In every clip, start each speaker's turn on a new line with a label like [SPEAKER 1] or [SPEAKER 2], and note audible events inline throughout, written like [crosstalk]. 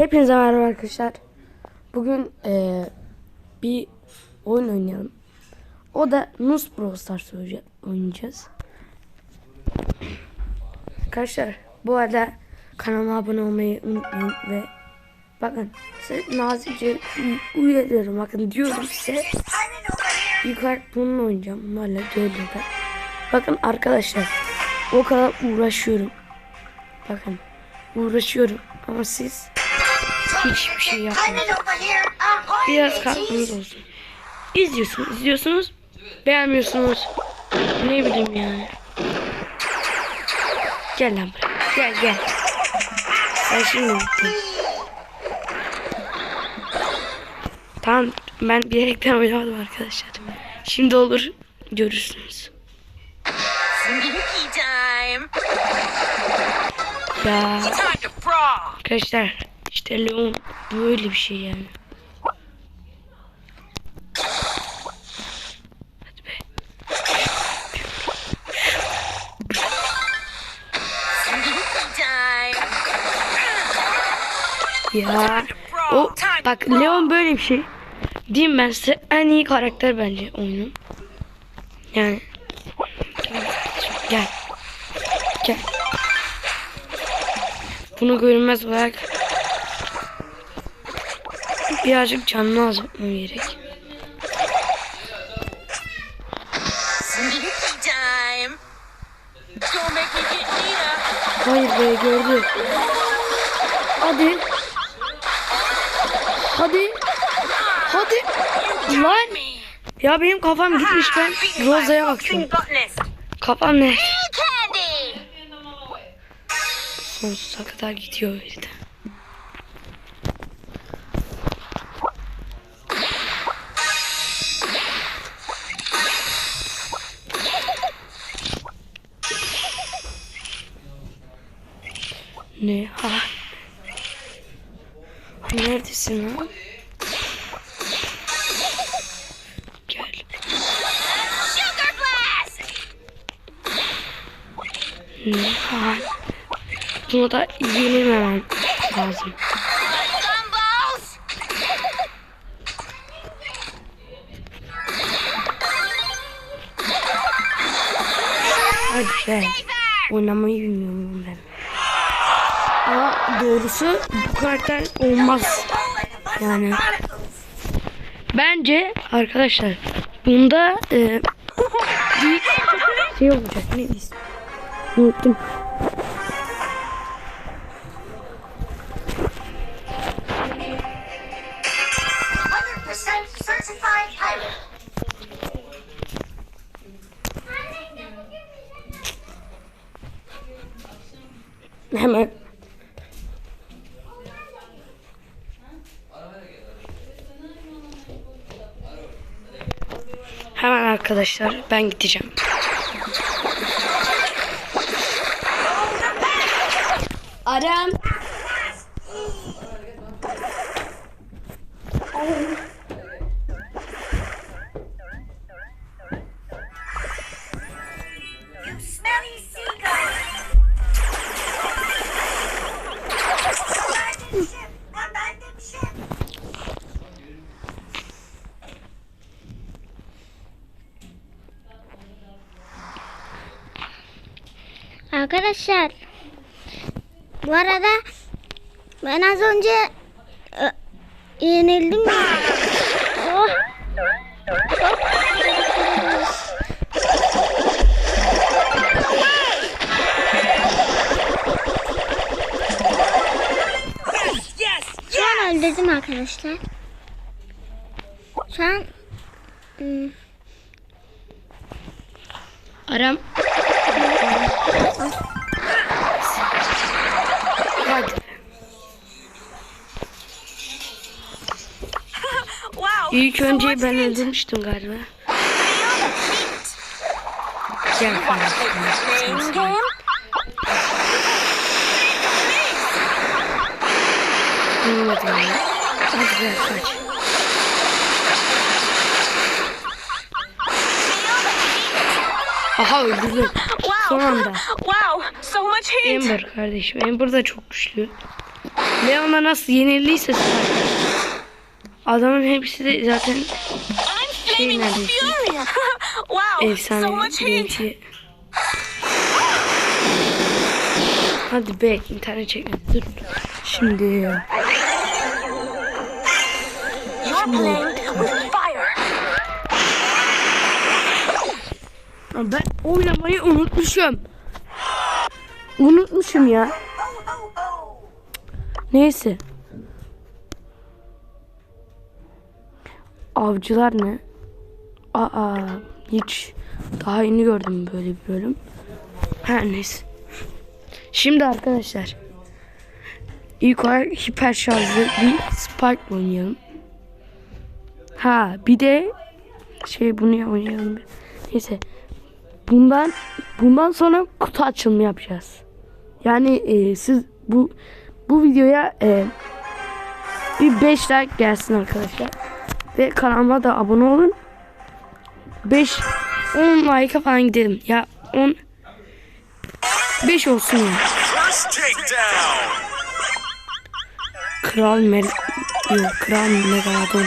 [SPEAKER 1] Hepinize merhaba arkadaşlar. Bugün eee, bir oyun oynayalım. O da Nus Brawl Stars oynayacağız. Arkadaşlar bu arada kanalıma abone olmayı unutmayın ve bakın size nazikçe uy- uyarıyorum bakın diyorum size yukarı bununla oynayacağım bunlarla gölgede. Bakın arkadaşlar o kadar uğraşıyorum. Bakın uğraşıyorum ama siz hiçbir şey yapmıyorsunuz. Biraz kalkmanız olsun. İzliyorsunuz, izliyorsunuz. Beğenmiyorsunuz. Ne bileyim yani. Gel lan buraya. Gel gel. Sen şimdi bittin. Tamam ben bilerekten oynamadım arkadaşlar. Şimdi olur görürsünüz. Ya arkadaşlar işte Leon böyle bir şey yani. Ya o bak Leon böyle bir şey. Diyeyim ben size en iyi karakter bence oyunun. Yani gel. Gel. Bunu görünmez olarak birazcık canını azaltmam gerek. Hayır be gördü. Hadi. Hadi. Hadi. Lan. Ya benim kafam gitmiş ben Roza'ya bakıyorum. Kafam ne? Sonsuza kadar gidiyor öyle Neredesin lan? Gel. Ha? Buna da yenilmemem lazım. Hadi be. Oynamayı bilmiyorum ben. Ama doğrusu bu karakter olmaz. Yani bence arkadaşlar bunda e, bir şey olacak. Ne? Unuttum. Hemen. Hemen arkadaşlar ben gideceğim. Aram.
[SPEAKER 2] Arkadaşlar bu arada ben az önce ö, yenildim ya. Oh. Şu an öldürdüm arkadaşlar. Şu an hmm,
[SPEAKER 1] Aram. İlk önce ben öldürmüştüm galiba. Gel kardeşim. Anlamadım ya. Hadi gel kaç. Aha öldürdüm. Son anda. [laughs]
[SPEAKER 3] Wow. So much heat.
[SPEAKER 1] Amber kardeşim. Amber da çok güçlü. Leon'a nasıl yenildiyse. Adamın hepsi de zaten şey neredeyse. [laughs]
[SPEAKER 3] wow,
[SPEAKER 1] Efsane
[SPEAKER 3] so much heat.
[SPEAKER 1] gençi. Hadi be internet çekme. Dur. Şimdi
[SPEAKER 3] You're playing with fire.
[SPEAKER 1] Lan ben oynamayı unutmuşum. Unutmuşum ya. Neyse. Avcılar ne? Aa hiç daha yeni gördüm böyle bir bölüm. Her neyse. Şimdi arkadaşlar. İlk olarak hiper şarjlı bir Spike oynayalım. Ha bir de şey bunu oynayalım. Neyse. Bundan bundan sonra kutu açılımı yapacağız. Yani e, siz bu bu videoya e, bir 5 like gelsin arkadaşlar. Ve kanalıma da abone olun. 5 10 like'a falan gidelim. Ya 10 5 olsun ya. Kral Mer Kral Megalodon.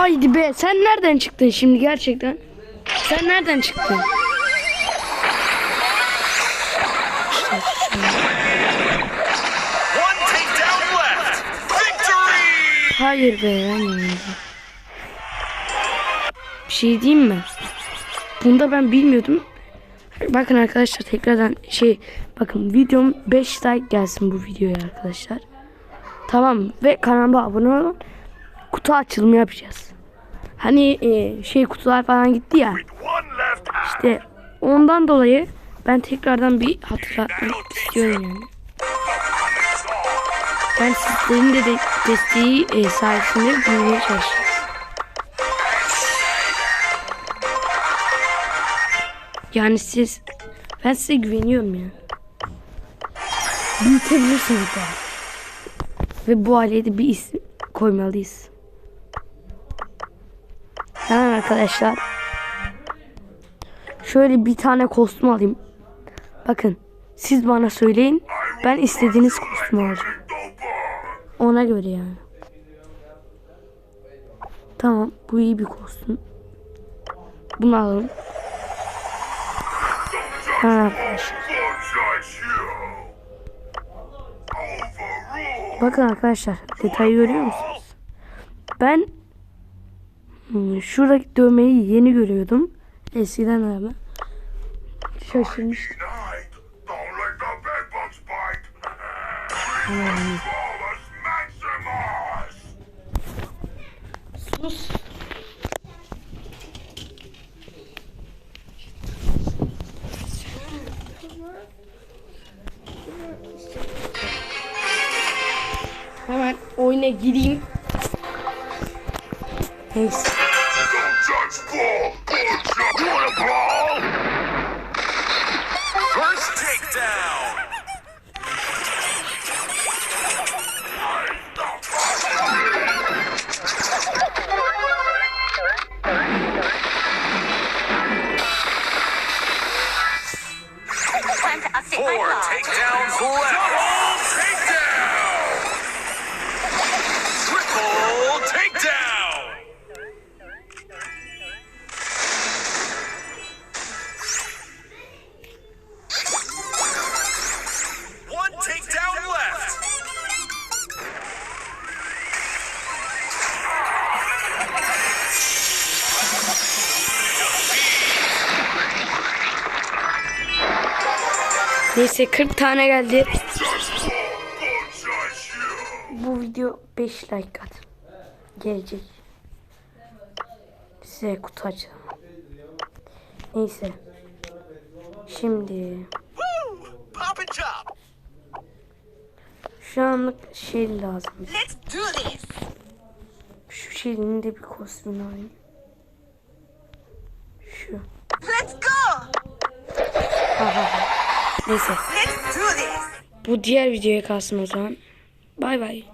[SPEAKER 1] Haydi be sen nereden çıktın şimdi gerçekten? Sen nereden çıktın? Hayır be yenildim. Bir şey diyeyim mi? Bunda ben bilmiyordum. Bakın arkadaşlar tekrardan şey bakın videom 5 like gelsin bu videoya arkadaşlar. Tamam ve kanalıma abone olun. Kutu açılımı yapacağız. Hani e, şey kutular falan gitti ya. İşte ondan dolayı ben tekrardan bir hatırlatmak istiyorum yani. Ben sizlerin de, de desteği e, sayesinde büyümeye çalışıyorum. Yani siz, ben size güveniyorum ya. Büyütebilirsiniz daha. Ve bu aileye de bir isim koymalıyız. Hemen arkadaşlar. Şöyle bir tane kostüm alayım. Bakın siz bana söyleyin. Ben istediğiniz kostümü alacağım. Ona göre yani. Tamam bu iyi bir kostüm. Bunu alalım. Ha arkadaşlar. Bakın arkadaşlar detayı görüyor musunuz? Ben şuradaki dövmeyi yeni görüyordum. Eskiden abi. Şaşırmıştım. Sus. Hemen oyuna gireyim. Neyse.
[SPEAKER 4] Triple takedown. One takedown left.
[SPEAKER 1] Neyse 40 tane geldi. Bu video 5 like at. Gelecek. size kutu açalım. Neyse. Şimdi şu anlık şey lazım. Şu şeyin de bir kostümünü alayım. Şu.
[SPEAKER 3] Let's go.
[SPEAKER 1] Neyse. Bu diğer videoya kalsın o zaman. Bay bay.